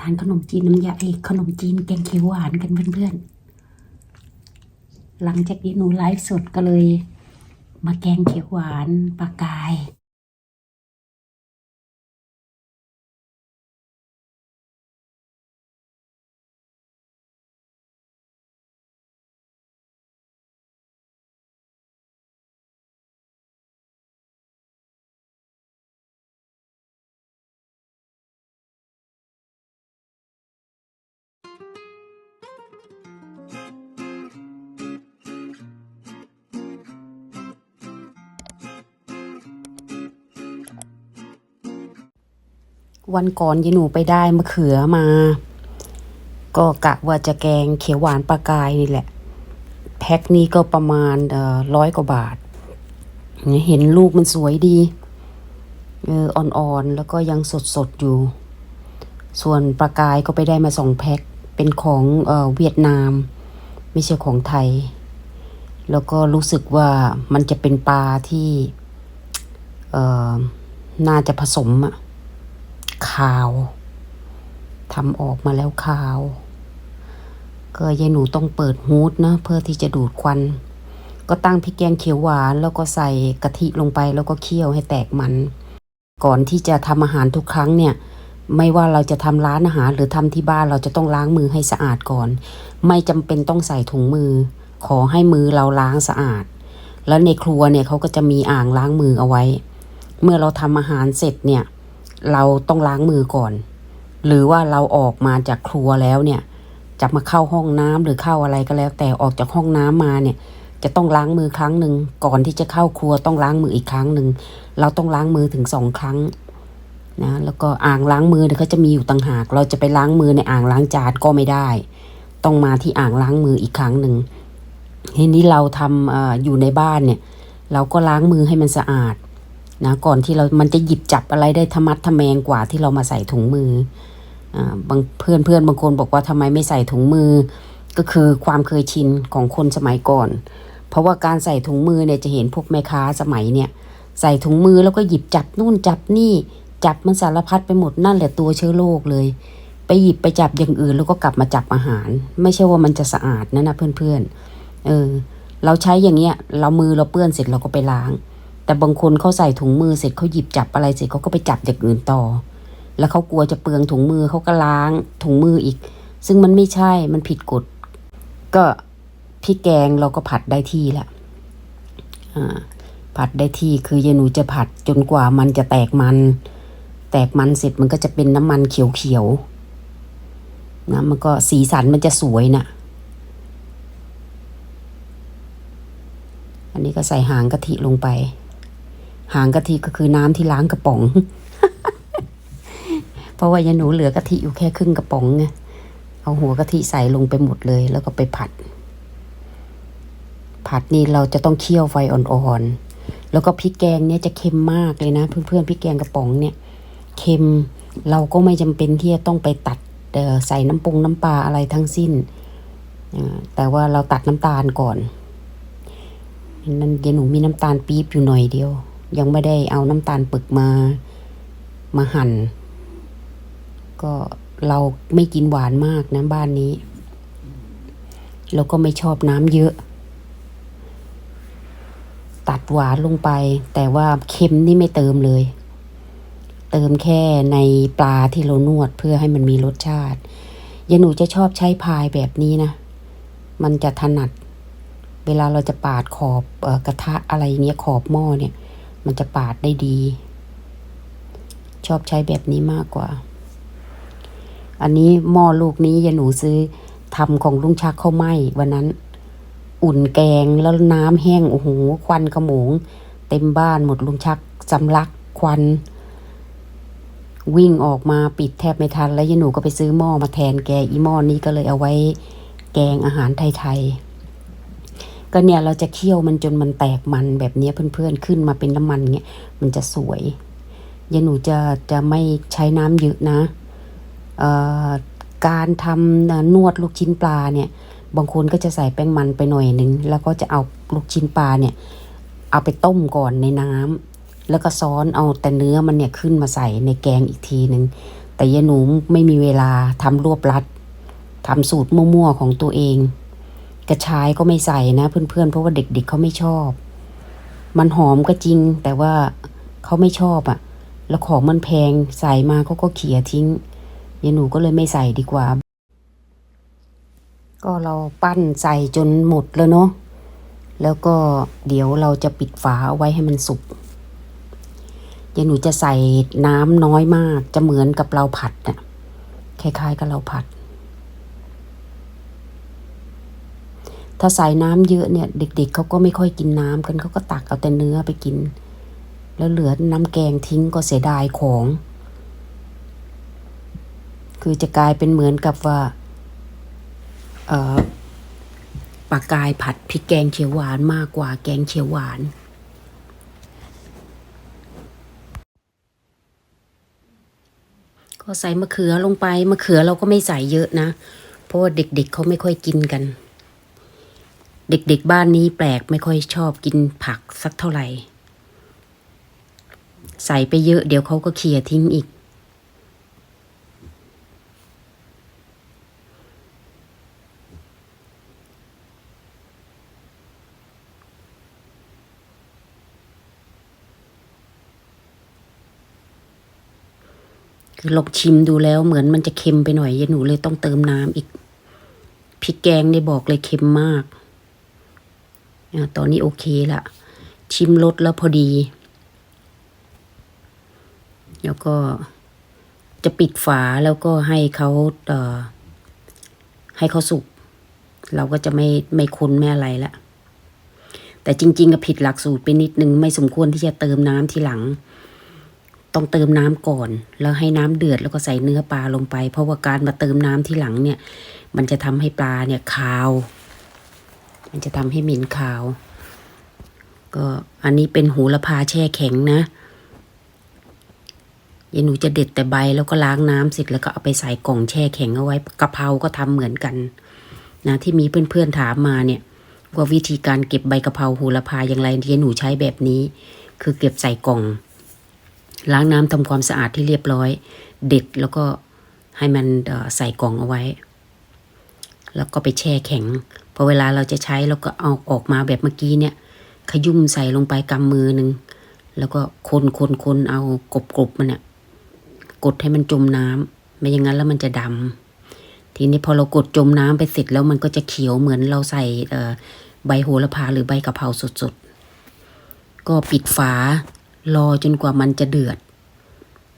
ทานขนมจีนน้ำยาไอ้ขนมจีนแกงเขียวหวานกันเพื่อนๆ หลังจากที่หนูไลฟ์สดก็เลย มาแกงเขียวหวานปลากาย วันก่อนยายหนูไปได้มะเขือมา ก็กะว่าจะแกงเขียวหวานปลากายนี่แหละ แพ็คนี้ก็ประมาณร้อยกว่าบาท เห็นลูกมันสวยดีเอออ่อนๆ แล้วก็ยังสดๆ อยู่ ส่วนปลากายก็ไปได้มาสองแพ็ค เป็นของเออเวียดนาม ไม่ใช่ของไทย แล้วก็รู้สึกว่ามันจะเป็นปลาที่น่าจะผสมอะ ขาวทำออกมาแล้วขาว ก็ยายหนูต้องเปิดฮูดนะเพื่อที่จะดูดควัน ก็ตั้งพริกแกงเขียวหวาน แล้วก็ใส่กะทิลงไปแล้วก็เคี่ยวให้แตกมัน ก่อนที่จะทำอาหารทุกครั้งเนี่ยไม่ว่าเราจะทำร้านอาหารหรือทำที่บ้านเราจะต้องล้างมือให้สะอาดก่อน ไม่จำเป็นต้องใส่ถุงมือ ขอให้มือเราล้างสะอาด แล้วในครัวเนี่ยเขาก็จะมีอ่างล้างมือเอาไว้ เมื่อเราทำอาหารเสร็จเนี่ย เราต้องล้างมือก่อน หรือว่าเราออกมาจากครัวแล้วเนี่ยจะมาเข้าห้องน้ำหรือเข้าอะไรก็แล้ว แต่ออกจากห้องน้ำมาเนี่ย จะต้องล้างมือครั้งหนึ่งก่อนที่จะเข้าครัวต้องล้างมืออีกครั้งหนึ่งเราต้องล้างมือถึงสองครั้งนะแล้วก็อ่างล้างมือเนี่ยเขาจะมีอยู่ต่างหาก เราจะไปล้างมือในอ่างล้างจานก็ไม่ได้ ต้องมาที่อ่างล้างมืออีกครั้งหนึ่งทีนี้เราทำออยู่ในบ้านเนี่ย เราก็ล้างมือให้มันสะอาด นะก่อนที่เรา มันจะหยิบจับอะไรได้ทะมัดทะแมงกว่าที่เรามาใส่ถุงมืออ่าบางเพื่อนเพื่อนบางคนบอกว่าทำไมไม่ใส่ถุงมือ ก็คือความเคยชินของคนสมัยก่อน เพราะว่าการใส่ถุงมือเนี่ยจะเห็นพวกแม่ค้าสมัยเนี่ยใส่ถุงมือแล้วก็หยิบจับนู่นจับนี่จับมันสารพัดไปหมดนั่นแหละตัวเชื้อโรคเลย ไปหยิบไปจับอย่างอื่นแล้วก็กลับมาจับอาหาร ไม่ใช่ว่ามันจะสะอาดนะนะเพื่อนๆเออ เราใช้อย่างเงี้ย เรามือเราเปื้อนเสร็จเราก็ไปล้าง แต่บางคนเขาใส่ถุงมือเสร็จเขาหยิบจับอะไรเสร็จเขาก็ไปจับอย่างอื่นต่อ แล้วเขากลัวจะเปลืองถุงมือเขาก็ล้างถุงมืออีก ซึ่งมันไม่ใช่มันผิดกฎ ก็พริกแกงเราก็ผัดได้ที่ละอ่าผัดได้ที่คือยายหนูจะผัดจนกว่ามันจะแตกมัน แตกมันเสร็จมันก็จะเป็นน้ำมันเขียวๆนะมันก็สีสันมันจะสวยน่ะอันนี้ก็ใส่หางกะทิลงไป หางกะทิก็คือน้ำที่ล้างกระป๋อง เพราะว่ายายหนูเหลือกะทิอยู่แค่ครึ่งกระป๋องไงเอาหัวกะทิใส่ลงไปหมดเลย แล้วก็ไปผัด ผัดนี่เราจะต้องเคี่ยวไฟอ่อนๆแล้วก็พริกแกงเนี่ยจะเค็มมากเลยนะ เพื่อนๆพริกแกงกระป๋องเนี่ยเค็มเราก็ไม่จำเป็นที่จะต้องไปตัดใส่น้ำปรุงน้ำปลาอะไรทั้งสิ้นแต่ว่าเราตัดน้ำตาลก่อนนั่นยายหนูมีน้ำตาลปี๊บอยู่หน่อยเดียว ยังไม่ได้เอาน้ำตาลปึกมามาหั่น ก็เราไม่กินหวานมากนะบ้านนี้แล้วก็ไม่ชอบน้ำเยอะ ตัดหวานลงไป แต่ว่าเค็มนี่ไม่เติมเลย เติมแค่ในปลาที่เรานวดเพื่อให้มันมีรสชาติยายหนูจะชอบใช้พายแบบนี้นะ มันจะถนัด เวลาเราจะปาดขอบอกระทะอะไรเงี้ยขอบหม้อเนี่ย มันจะปาดได้ดี ชอบใช้แบบนี้มากกว่า อันนี้หม้อลูกนี้ยายหนูซื้อทำของลุงชักข้าวไหม้วันนั้น อุ่นแกงแล้วน้ำแห้งโอ้โหควันขโมง เต็มบ้านหมดลุงชักสำลักควัน วิ่งออกมาปิดแทบไม่ทัน แล้วยายหนูก็ไปซื้อหม้อมาแทนแกอีหม้อนี้ก็เลยเอาไว้ แกงอาหารไทยๆ ก็เนี่ยเราจะเคี่ยวมันจนมันแตกมันแบบนี้เพื่อนๆขึ้นมาเป็นน้ำมันเงี้ยมันจะสวยยายหนูจะจะไม่ใช้น้ำเยอะนะการทำนวดลูกชิ้นปลาเนี่ย บางคนก็จะใส่แป้งมันไปหน่อยหนึ่งแล้วก็จะเอาลูกชิ้นปลาเนี่ย เอาไปต้มก่อนในน้ำแล้วก็ซ้อนเอาแต่เนื้อมันเนี่ยขึ้นมาใส่ในแกงอีกทีหนึ่งแต่ยายหนูไม่มีเวลาทำรวบรัดทำสูตรมั่วๆของตัวเอง กระชายก็ไม่ใส่นะ เพื่อนๆ เพราะว่าเด็กๆเขาไม่ชอบ มันหอมก็จริง แต่ว่าเขาไม่ชอบอะ่ะ แล้วของมันแพงใส่มาเขาก็เขี่ยทิ้งยายหนูก็เลยไม่ใส่ดีกว่า ก็เราปั้นใส่จนหมดแล้วเนาะแล้วก็เดี๋ยวเราจะปิดฝาเอาไว้ให้มันสุกยายหนูจะใส่น้ำน้อยมาก จะเหมือนกับเราผัดน่ะคล้ายๆกับเราผัด ถ้าใส่น้ำเยอะเนี่ย เด็ก ๆเขาก็ไม่ค่อยกินน้ำกันเขาก็ตักเอาแต่เนื้อไปกิน แล้วเหลือน้ำแกงทิ้งก็เสียดายของ คือจะกลายเป็นเหมือนกับว่าเออปลากายผัดพริกแกงเขียวหวานมากกว่าแกงเขียวหวานก็ใส่มะเขือลงไปมะเขือเราก็ไม่ใส่เยอะนะ เพราะว่าเด็กๆเขาไม่ค่อยกินกัน เด็กๆบ้านนี้แปลกไม่ค่อยชอบกินผักสักเท่าไหร่ ใส่ไปเยอะเดี๋ยวเขาก็เขี่ยทิ้งอีก คือลองชิมดูแล้วเหมือนมันจะเค็มไปหน่อยยายหนูเลยต้องเติมน้ำอีกพริกแกงได้บอกเลยเค็มมาก ตอนนี้โอเคละชิมรสแล้วพอดี แล้วก็จะปิดฝาแล้วก็ให้เขาเอ่อให้เขาสุก เราก็จะไม่ไม่คนไม่อะไรละแต่จริง ๆ ก็ผิดหลักสูตรไปนิดนึง ไม่สมควรที่จะเติมน้ำทีหลัง ต้องเติมน้ำก่อน แล้วให้น้ำเดือดแล้วก็ใส่เนื้อปลาลงไป เพราะว่าการมาเติมน้ำทีหลังเนี่ย มันจะทำให้ปลาเนี่ยคาว มันจะทำให้เหม็นคาว ก็อันนี้เป็นโหูระพาแช่แข็งนะยายหนูจะเด็ดแต่ใบแล้วก็ล้างน้ำเสร็จแล้วก็เอาไปใส่กล่องแช่แข็งเอาไว้กะเพราก็ทำเหมือนกันนะที่มีเพื่อนๆถามมาเนี่ยว่าวิธีการเก็บใบกะเพราโหูระพาอย่างไรยายหนูใช้แบบนี้ คือเก็บใส่กล่อง ล้างน้ำทำความสะอาดที่เรียบร้อย เด็ดแล้วก็ให้มันใส่กล่องเอาไว้ แล้วก็ไปแช่แข็ง อเวลาเราจะใช้เราก็เอาออกมาแบบเมื่อกี้เนี่ย ขยุ่มใส่ลงไปกำมือหนึ่งแล้วก็คนคนคนเอากบกบมันเนี่ยกดให้มันจมน้ำไม่อย่างนั้นแล้วมันจะดำทีนี้พอเรากดจมน้ำไปเสร็จแล้วมันก็จะเขียวเหมือนเราใส่ใบโหระพาหรือใบกะเพราสดๆ ก็ปิดฝารอจนกว่ามันจะเดือด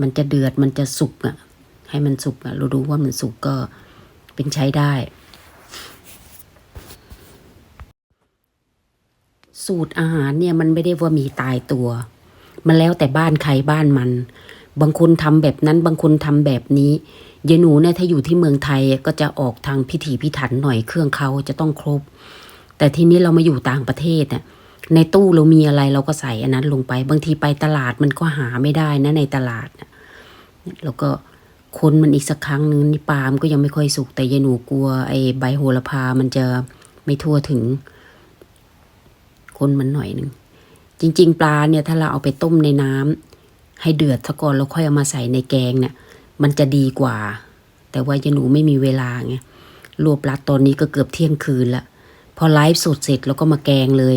มันจะเดือดมันจะสุกอะ ให้มันสุกอะ เราดูว่ามันสุกก็เป็นใช้ได้ สูตรอาหารเนี่ยมันไม่ได้ว่ามีตายตัว มันแล้วแต่บ้านใครบ้านมัน บางคนทำแบบนั้น บางคนทำแบบนี้ยายหนูเนี่ยถ้าอยู่ที่เมืองไทยก็จะออกทางพิถีพิถันหน่อยเครื่องเขาจะต้องครบ แต่ทีนี้เรามาอยู่ต่างประเทศเนี่ยในตู้เรามีอะไรเราก็ใส่อันนั้นลงไป บางทีไปตลาดมันก็หาไม่ได้นะในตลาดน่ะแล้วก็คนมันอีกสักครั้งนึงนี่ปลามก็ยังไม่ค่อยสุกแต่ยายหนูกลัวไอ้ใบโหระพามันจะไม่ทั่วถึง คนมันหน่อยหนึ่ง จริง ๆ ปลาเนี่ยถ้าเราเอาไปต้มในน้ำให้เดือดซะก่อนแล้วค่อยเอามาใส่ในแกงเนี่ย มันจะดีกว่า แต่ว่ายาหนูไม่มีเวลาไงรวบรัดตอนนี้ก็เกือบเที่ยงคืนละพอไลฟ์สดเสร็จแล้วก็มาแกงเลย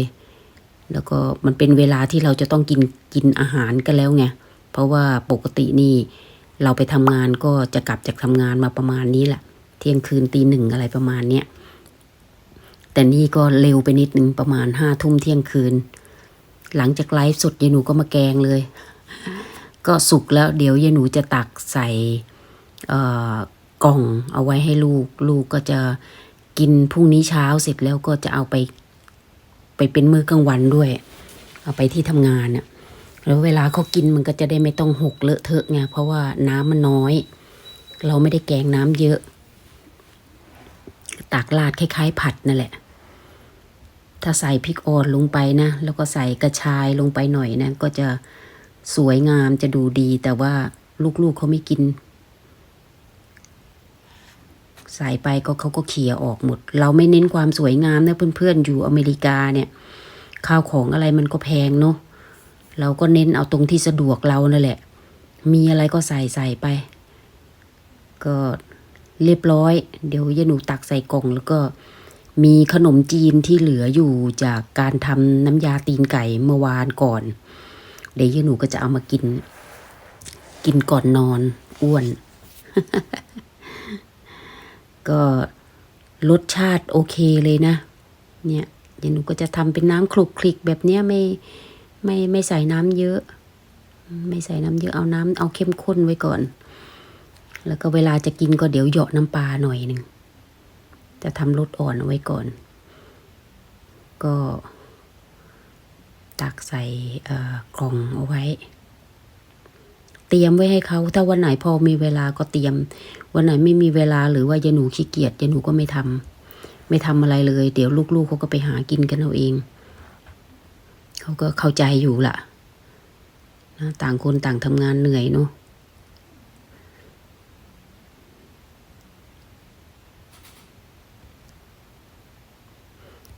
แล้วก็มันเป็นเวลาที่เราจะต้องกินกินอาหารกันแล้วไงเพราะว่าปกตินี่เราไปทำงานก็จะกลับจากทำงานมาประมาณนี้แหละ เที่ยงคืนตีหนึ่งอะไรประมาณเนี้ย แต่นี่ก็เร็วไปนิดนึงประมาณห้าทุ่มเที่ยงคืน หลังจากไลฟ์สดยายหนูก็มาแกงเลย ก็สุกแล้วเดี๋ยวยายหนูจะตักใส่กล่องเอาไว้ให้ลูก ลูกก็จะกินพรุ่งนี้เช้าเสร็จแล้วก็จะเอาไป ไปเป็นมื้อกลางวันด้วย เอาไปที่ทำงานน่ะแล้วเวลาเขากินมันก็จะได้ไม่ต้องหกเลอะเทอะไงเพราะว่าน้ำมันน้อย เราไม่ได้แกงน้ำเยอะ ตากราดคล้ายๆ ผัดนั่นแหละ ถ้าใส่พริกอ่อนลงไปนะ แล้วก็ใส่กระชายลงไปหน่อยนะ ก็จะสวยงามจะดูดีแต่ว่าลูกๆเขาไม่กิน ใส่ไปก็เขาก็เขี่ยออกหมด เราไม่เน้นความสวยงามนะเพื่อนๆ อยู่อเมริกาเนี่ย ข้าวของอะไรมันก็แพงเนาะเราก็เน้นเอาตรงที่สะดวกเรานั่นแหละ มีอะไรก็ใส่ใส่ไป ก็เรียบร้อย เดี๋ยวยาหนูตักใส่กล่องแล้วก็ มีขนมจีนที่เหลืออยู่จากการทำน้ำยาตีนไก่เมื่อวานก่อน เดี๋ยวยหนูก็จะเอามากิน กินก่อนนอนอ้วน ก็รสชาติโอเคเลยนะ เนี่ยเดี๋ยวหนูก็จะทำเป็นน้ำคลุกคลิกแบบเนี้ยไม่ไม่ไม่ใส่น้ำเยอะ ไม่ใส่น้ำเยอะเอาน้ำเอาเข้มข้นไว้ก่อน แล้วก็เวลาจะกินก็เดี๋ยวเหยาะน้ำปลาหน่อยหนึ่ง จะทำรสอ่อนเอาไว้ก่อน ก็ตักใส่กล่องเอาไว้ เตรียมไว้ให้เขาถ้าวันไหนพอมีเวลาก็เตรียม วันไหนไม่มีเวลาหรือว่ายายหนูขี้เกียจยายหนูก็ไม่ทำไม่ทำอะไรเลย เดี๋ยวลูกๆเขาก็ไปหากินกันเอาเองเขาก็เข้าใจอยู่ล่ะนะต่างคนต่างทำงานเหนื่อยเนาะ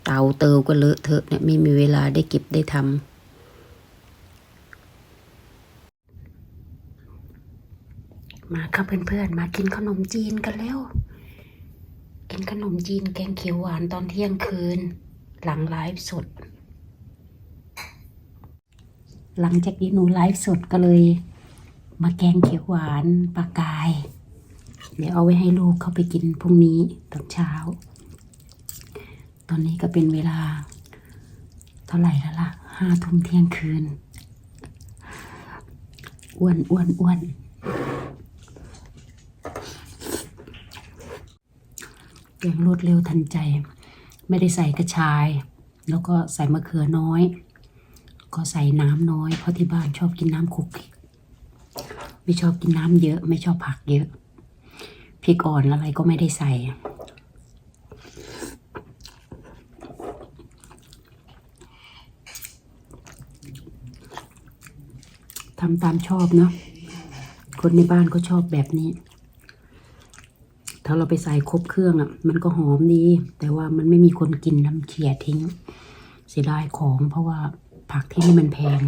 เตาเตาก็เลอะเทอะเนี่ยไม่มีเวลาได้เก็บได้ทำมาค่ะเพื่อนๆ มากินขนมจีนกันแล้ว กินขนมจีนแกงเขียวหวานตอนเที่ยงคืน หลังไลฟ์สด หลังจากที่หนูไลฟ์สดก็เลย มาแกงเขียวหวานปลากาย เดี๋ยวเอาไว้ให้ลูกเขาไปกินพรุ่งนี้ตอนเช้า ตอนนี้ก็เป็นเวลา เท่าไหร่แล้วล่ะห้าทุ่มเที่ยงคืน อ้วนอ้วนอ้วนแกงรวดเร็วทันใจ ไม่ได้ใส่กระชาย แล้วก็ใส่มะเขือน้อย ก็ใส่น้ำน้อย เพราะที่บ้านชอบกินน้ำคุก ไม่ชอบกินน้ำเยอะ ไม่ชอบผักเยอะพริกอ่อนอะไรก็ไม่ได้ใส่ ทำตามชอบเนาะคนในบ้านก็ชอบแบบนี้ ถ้าเราไปใส่ครบเครื่องอะ มันก็หอมดี แต่ว่ามันไม่มีคนกินน้ำเขียทิ้ง เสียดายของเพราะว่าผักที่นี่มันแพง